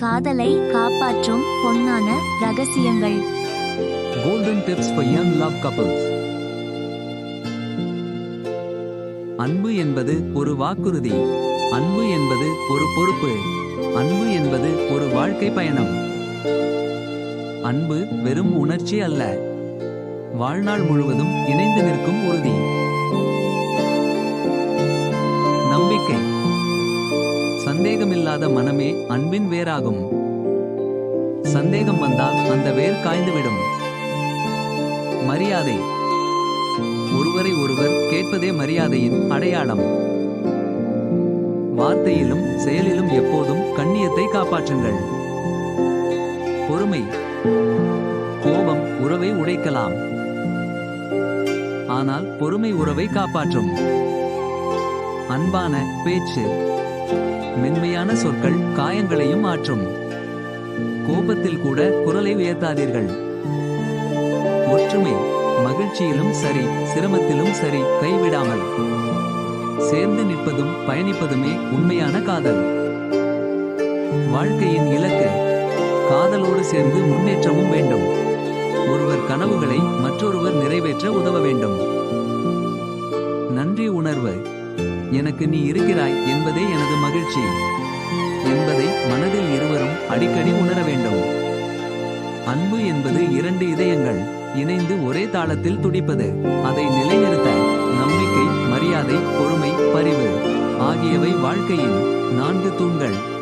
காதலை காப்பாற்றும் பொன்னான ரகசியங்கள். Golden tips for young love couples. அன்பு என்பது ஒரு வாக்குறுதி. அன்பு என்பது ஒரு பொறுப்பு. அன்பு என்பது ஒரு வாழ்க்கை பயணம். அன்பு வெறும் உணர்ச்சி அல்ல. வாழ்நாள் முழுவதும் இணைந்து சந்தேகமில்லாத மனமே அன்பின் வேராகும். சந்தேகம் வந்தால் அந்த வேர் காய்ந்துவிடும். மரியாதை. ஒருவரை ஒருவர் கேட்பதே மரியாதையின் அடையாளம். வார்த்தையிலும் செயலிலும் எப்போதும் கண்ணியத்தை காப்பாற்றுங்கள். பொறுமை. கோபம் உறவை உடைக்கலாம். ஆனால் பொறுமை உறவை காப்பாற்றும். அன்பான பேச்சு. மென்மையான சொற்கள் காயங்களையும் ஆற்றும் கோபத்தில் கூட குரலை உயர்த்தாதீர்கள். ஒற்றுமை மகிழ்ச்சியிலும் சரி சிரமத்திலும் சரி கைவிடாமல். சேர்ந்து நிற்பதும் பயணிப்பதுமே உண்மையான காதல். வாழ்க்கையின் இலக்கு காதலோடு சேர்ந்து முன்னேற்றமும் வேண்டும். ஒருவர் கனவுகளை மற்றொருவர் நிறைவேற்ற உதவ வேண்டும். நன்றி உணர்வு. எனக்கு நீ இருக்கிறாய் என்பதே எனது மகிழ்ச்சி. என்பதை மனதில் இருவரும் அடிக்கடி உணர வேண்டும். அன்பு என்பது இரண்டு இதயங்கள் இணைந்து ஒரே தாளத்தில் துடிப்பது. அதை நிலைநிறுத்த நம்பிக்கை மரியாதை பொறுமை பரிவு ஆகியவை வாழ்க்கையின் நான்கு தூண்கள்.